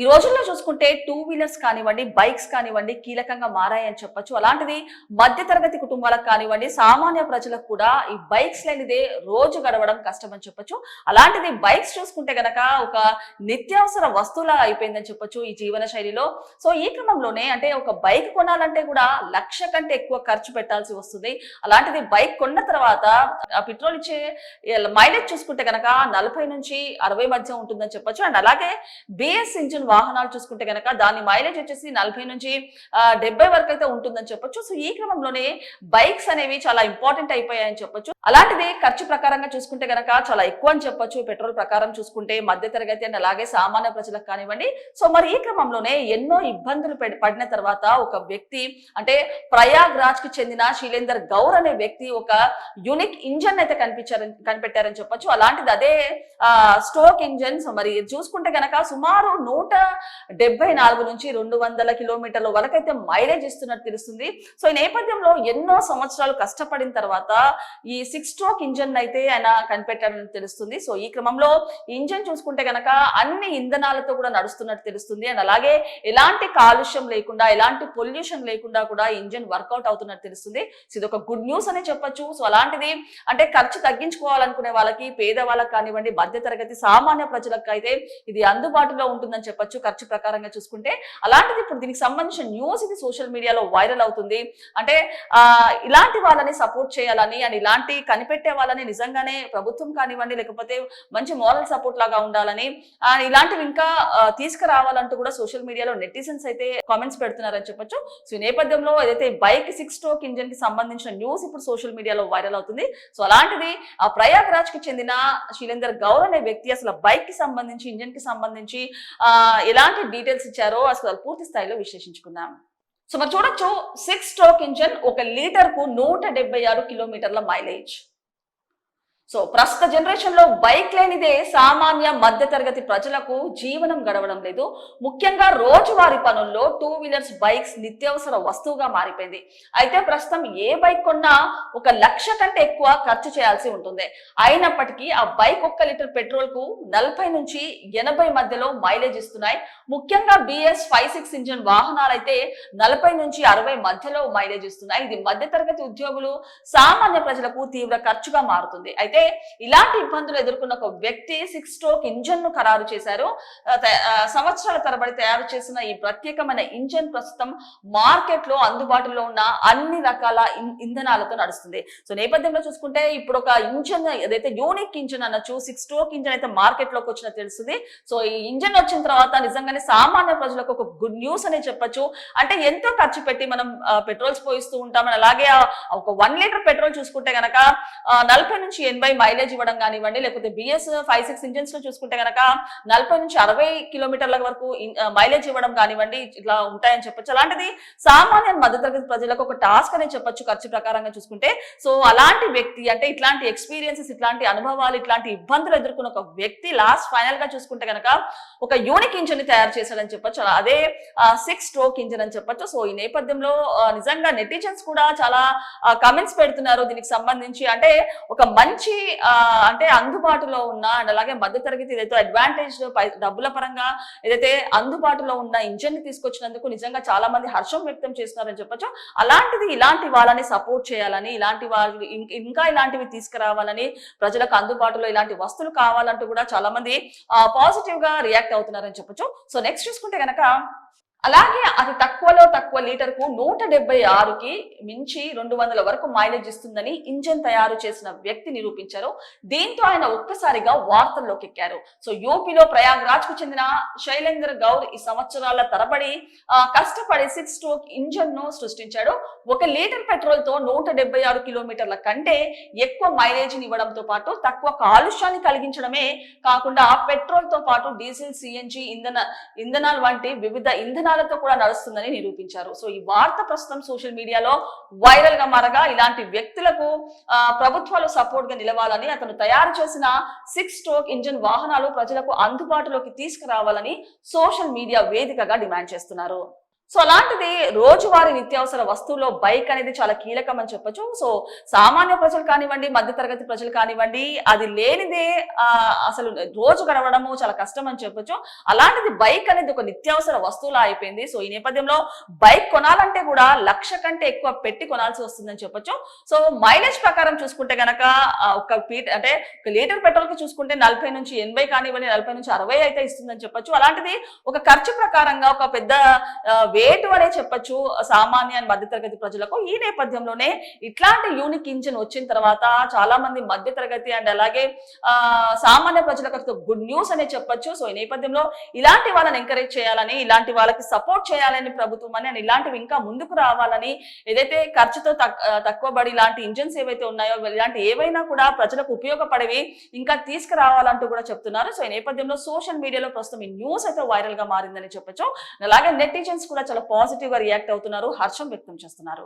ఈ రోజుల్లో చూసుకుంటే టూ వీలర్స్ కానివ్వండి బైక్స్ కానివ్వండి కీలకంగా మారాయని చెప్పొచ్చు. అలాంటిది మధ్యతరగతి కుటుంబాలకు కానివ్వండి సామాన్య ప్రజలకు కూడా ఈ బైక్స్ లేనిదే రోజు గడవడం కష్టం అని చెప్పొచ్చు. అలాంటిది బైక్స్ చూసుకుంటే గనక ఒక నిత్యావసర వస్తువులా అయిపోయిందని చెప్పొచ్చు ఈ జీవన శైలిలో. సో ఈ క్రమంలోనే అంటే ఒక బైక్ కొనాలంటే కూడా లక్ష కంటే ఎక్కువ ఖర్చు పెట్టాల్సి వస్తుంది. అలాంటిది బైక్ కొన్న తర్వాత ఆ పెట్రోల్ ఇచ్చే మైలేజ్ చూసుకుంటే గనక నలభై నుంచి అరవై మధ్య ఉంటుందని చెప్పొచ్చు. అండ్ అలాగే బిఎస్ ఇంజిన్ వాహనాలు చూసుకుంటే గనక దాని మైలేజ్ వచ్చేసి నలభై నుంచి డెబ్బై వరకు అయితే ఉంటుందని చెప్పొచ్చు. సో ఈ క్రమంలోనే బైక్స్ అనేవి చాలా ఇంపార్టెంట్ అయిపోయాయని చెప్పొచ్చు. అలాంటిది ఖర్చు ప్రకారంగా చూసుకుంటే గనక చాలా ఎక్కువ అని చెప్పొచ్చు. పెట్రోల్ ప్రకారం చూసుకుంటే మధ్యతరగతి అండ్ అలాగే సామాన్య ప్రజలకు కానివ్వండి. సో మరి ఈ క్రమంలోనే ఎన్నో ఇబ్బందులు పడిన తర్వాత ఒక వ్యక్తి అంటే ప్రయాగ్ రాజ్కి చెందిన శీలేందర్ గౌర్ అనే వ్యక్తి ఒక యూనిక్ ఇంజన్ అయితే కనిపించారని కనిపెట్టారని చెప్పొచ్చు. అలాంటిది అదే స్టోక్ ఇంజన్ సో మరి చూసుకుంటే గనక సుమారు నూట డెబ్బై నాలుగు నుంచి రెండు వందల కిలోమీటర్ల వరకు అయితే మైలేజ్ ఇస్తున్నట్టు తెలుస్తుంది. సో ఈ నేపథ్యంలో ఎన్నో సంవత్సరాలు కష్టపడిన తర్వాత ఈ సిక్స్ స్ట్రోక్ ఇంజన్ అయితే ఆయన కనిపెట్టారని తెలుస్తుంది. సో ఈ క్రమంలో ఇంజన్ చూసుకుంటే గనక అన్ని ఇంధనాలతో కూడా నడుస్తున్నట్టు తెలుస్తుంది. అండ్ అలాగే ఎలాంటి కాలుష్యం లేకుండా ఎలాంటి పొల్యూషన్ లేకుండా కూడా ఇంజన్ వర్కౌట్ అవుతున్నట్టు తెలుస్తుంది. సో ఇది ఒక గుడ్ న్యూస్ అనే చెప్పొచ్చు. సో అలాంటిది అంటే ఖర్చు తగ్గించుకోవాలనుకునే వాళ్ళకి పేద వాళ్ళకి కానివ్వండి మధ్య తరగతి సామాన్య ప్రజలకు అయితే ఇది అందుబాటులో ఉంటుందని చెప్పొచ్చు. ఖర్చు ప్రకారంగా చూసుకుంటే. అలాంటిది ఇప్పుడు దీనికి సంబంధించిన న్యూస్ ఇది సోషల్ మీడియాలో వైరల్ అవుతుంది. అంటే ఇలాంటి వాళ్ళని సపోర్ట్ చేయాలని అండ్ ఇలాంటి కనిపెట్టే వాళ్ళని నిజంగానే ప్రభుత్వం కానివ్వండి లేకపోతే మంచి మోరల్ సపోర్ట్ లాగా ఉండాలని ఇలాంటివి ఇంకా తీసుకురావాలంటూ కూడా సోషల్ మీడియాలో నెటిజన్స్ అయితే కామెంట్స్ పెడుతున్నారని చెప్పొచ్చు. సో ఈ నేపథ్యంలో ఏదైతే బైక్ సిక్స్ స్ట్రోక్ ఇంజన్కి సంబంధించిన న్యూస్ ఇప్పుడు సోషల్ మీడియాలో వైరల్ అవుతుంది. సో అలాంటిది ఆ ప్రయాగ్ రాజ్కి చెందిన శీలేందర్ గౌర్ అనే వ్యక్తి అసలు బైక్కి సంబంధించి ఇంజన్కి సంబంధించి ఆ ఎలాంటి డీటెయిల్స్ ఇచ్చారో అసలు పూర్తి స్థాయిలో విశ్లేషించుకుందాం. సో మనం చూడొచ్చు సిక్స్ స్ట్రోక్ ఇంజన్ ఒక లీటర్కు నూట డెబ్బై ఆరు కిలోమీటర్ల మైలేజ్ సో ప్రస్తుత జనరేషన్లో బైక్ లేనిదే సామాన్య మధ్య తరగతి ప్రజలకు జీవనం గడవడం లేదు. ముఖ్యంగా రోజువారి పనుల్లో టూ వీలర్స్ బైక్స్ నిత్యావసర వస్తువుగా మారిపోయింది. అయితే ప్రస్తుతం ఏ బైక్ కొన్నా ఒక లక్ష కంటే ఎక్కువ ఖర్చు చేయాల్సి ఉంటుంది. అయినప్పటికీ ఆ బైక్ ఒక్క లీటర్ పెట్రోల్కు నలభై నుంచి ఎనభై మధ్యలో మైలేజ్ ఇస్తున్నాయి. ముఖ్యంగా బిఎస్ ఫైవ్ సిక్స్ ఇంజిన్ వాహనాలు అయితే నలభై నుంచి అరవై మధ్యలో మైలేజ్ ఇస్తున్నాయి. ఇది మధ్య తరగతి ఉద్యోగులు సామాన్య ప్రజలకు తీవ్ర ఖర్చుగా మారుతుంది. అయితే ఇలాంటి ఇబ్బందులు ఎదుర్కొన్న ఒక వ్యక్తి సిక్స్ స్ట్రోక్ ఇంజన్ను ఖరారు చేశారు. సంవత్సరాల తరబడి తయారు చేసిన ఈ ప్రత్యేకమైన ఇంజన్ ప్రస్తుతం మార్కెట్లో అందుబాటులో ఉన్న అన్ని రకాల ఇంధనాలతో నడుస్తుంది. సో నేపథ్యంలో చూసుకుంటే ఇప్పుడు ఒక ఇంజన్ ఏదైతే యూనిక్ ఇంజన్ అనొచ్చు సిక్స్ స్ట్రోక్ ఇంజన్ అయితే మార్కెట్లోకి వచ్చిన తెలుస్తుంది. సో ఈ ఇంజన్ వచ్చిన తర్వాత నిజంగానే సామాన్య ప్రజలకు ఒక గుడ్ న్యూస్ అనే చెప్పొచ్చు. అంటే ఎంతో ఖర్చు పెట్టి మనం పెట్రోల్స్ పోయిస్తూ ఉంటాం. అలాగే ఒక వన్ లీటర్ పెట్రోల్ చూసుకుంటే గనక నలభై నుంచి ఎనభై మైలేజ్ ఇవ్వడం కానివ్వండి లేకపోతే బిఎస్ ఫైవ్ సిక్స్ ఇంజిన్స్లో చూసుకుంటే గనక నలభై నుంచి అరవై కిలోమీటర్ల వరకు మైలేజ్ ఇవ్వడం కానివ్వండి ఇట్లా ఉంటాయని చెప్పొచ్చు. అలాంటిది సామాన్య మధ్యతరగతి ప్రజలకు ఒక టాస్క్ అనే చెప్పొచ్చు ఖర్చు ప్రకారంగా చూసుకుంటే. సో అలాంటి వ్యక్తి అంటే ఇట్లాంటి ఎక్స్పీరియన్సెస్ ఇట్లాంటి అనుభవాలు ఇట్లాంటి ఇబ్బందులు ఎదుర్కొన్న ఒక వ్యక్తి లాస్ట్ ఫైనల్గా చూసుకుంటే గనక ఒక యూనిక్ ఇంజిన్ని తయారు చేశాడని చెప్పొచ్చు. అదే సిక్స్ స్ట్రోక్ ఇంజిన్ అని చెప్పొచ్చు. సో ఈ నేపథ్యంలో నిజంగా నెటిజన్స్ కూడా చాలా కమెంట్స్ పెడుతున్నారు దీనికి సంబంధించి. అంటే ఒక మంచి అంటే అందుబాటులో ఉన్న అండ్ అలాగే మధ్యతరగతి ఏదైతే అడ్వాంటేజ్ డబ్బుల పరంగా ఏదైతే అందుబాటులో ఉన్న ఇంజన్ని తీసుకొచ్చినందుకు నిజంగా చాలా మంది హర్షం వ్యక్తం చేస్తున్నారని చెప్పొచ్చు. అలాంటిది ఇలాంటి వాళ్ళని సపోర్ట్ చేయాలని ఇలాంటి వాళ్ళు ఇంకా ఇలాంటివి తీసుకురావాలని ప్రజలకు అందుబాటులో ఇలాంటి వస్తువులు కావాలంటూ కూడా చాలా మంది పాజిటివ్గా రియాక్ట్ అవుతున్నారని చెప్పొచ్చు. సో నెక్స్ట్ చూసుకుంటే గనక అలాగే అతి తక్కువలో తక్కువ లీటర్కు నూట డెబ్బై ఆరుకి మించి రెండు వందల వరకు మైలేజ్ ఇస్తుందని ఇంజన్ తయారు చేసిన వ్యక్తి నిరూపించారు. దీంతో ఆయన ఒక్కసారిగా వార్తల్లోకి ఎక్కారు. సో యూపీలో ప్రయాగ్ రాజ్కు చెందిన శైలేందర్ గౌర్ ఈ సంవత్సరాల తరబడి కష్టపడి సిక్స్ స్ట్రోక్ ఇంజన్ను సృష్టించాడు. ఒక లీటర్ పెట్రోల్తో నూట డెబ్బై ఆరు కిలోమీటర్ల కంటే ఎక్కువ మైలేజ్ ఇవ్వడంతో పాటు తక్కువ కాలుష్యాన్ని కలిగించడమే కాకుండా పెట్రోల్తో పాటు డీజిల్ సిఎన్జి ఇంధన ఇంధనాలు వంటి వివిధ ఇంధనాలతో కూడా నడుస్తుందని నిరూపించారు. సో ఈ వార్త ప్రస్తుతం సోషల్ మీడియాలో వైరల్గా మారగా ఇలాంటి వ్యక్తులకు ప్రభుత్వాలు సపోర్ట్గా నిలవాలని అతను తయారు చేసిన సిక్స్ స్ట్రోక్ ఇంజిన్ వాహనాలు ప్రజలకు అందుబాటులోకి తీసుకురావాలని సోషల్ మీడియా వేదికగా డిమాండ్ చేస్తున్నారు. సో అలాంటిది రోజువారీ నిత్యావసర వస్తువులో బైక్ అనేది చాలా కీలకం అని చెప్పొచ్చు. సో సామాన్య ప్రజలు కానివ్వండి మధ్యతరగతి ప్రజలు కానివ్వండి అది లేనిదే అసలు రోజు గడవడము చాలా కష్టం అని చెప్పొచ్చు. అలాంటిది బైక్ అనేది ఒక నిత్యావసర వస్తువులా అయిపోయింది. సో ఈ నేపథ్యంలో బైక్ కొనాలంటే కూడా లక్ష కంటే ఎక్కువ పెట్టి కొనాల్సి వస్తుందని చెప్పొచ్చు. సో మైలేజ్ ప్రకారం చూసుకుంటే గనక ఒక పీట అంటే ఒక లీటర్ పెట్రోల్కి చూసుకుంటే నలభై నుంచి ఎనభై కానివ్వండి నలభై నుంచి అరవై అయితే ఇస్తుందని చెప్పొచ్చు. అలాంటిది ఒక ఖర్చు ప్రకారంగా ఒక పెద్ద వేటు అనే చెప్పచ్చు సామాన్య మధ్యతరగతి ప్రజలకు. ఈ నేపథ్యంలోనే ఇట్లాంటి యూనిక్ ఇంజిన్ వచ్చిన తర్వాత చాలా మంది మధ్యతరగతి అండ్ అలాగే సామాన్య ప్రజలకు గుడ్ న్యూస్ అనే చెప్పొచ్చు. సో ఈ నేపథ్యంలో ఇలాంటి వాళ్ళని ఎంకరేజ్ చేయాలని ఇలాంటి వాళ్ళకి సపోర్ట్ చేయాలని ప్రభుత్వం అని అండ్ ఇలాంటివి ఇంకా ముందుకు రావాలని ఏదైతే ఖర్చుతో తక్కువ పడి ఇలాంటి ఇంజన్స్ ఏవైతే ఉన్నాయో ఇలాంటి ఏవైనా కూడా ప్రజలకు ఉపయోగపడేవి ఇంకా తీసుకురావాలంటూ కూడా చెప్తున్నారు. సో ఈ నేపథ్యంలో సోషల్ మీడియాలో ప్రస్తుతం ఈ న్యూస్ అయితే వైరల్గా మారిందని చెప్పొచ్చు. అలాగే నెటిజన్స్ కూడా చాలా పాజిటివ్గా రియాక్ట్ అవుతున్నారు హర్షం వ్యక్తం చేస్తున్నారు.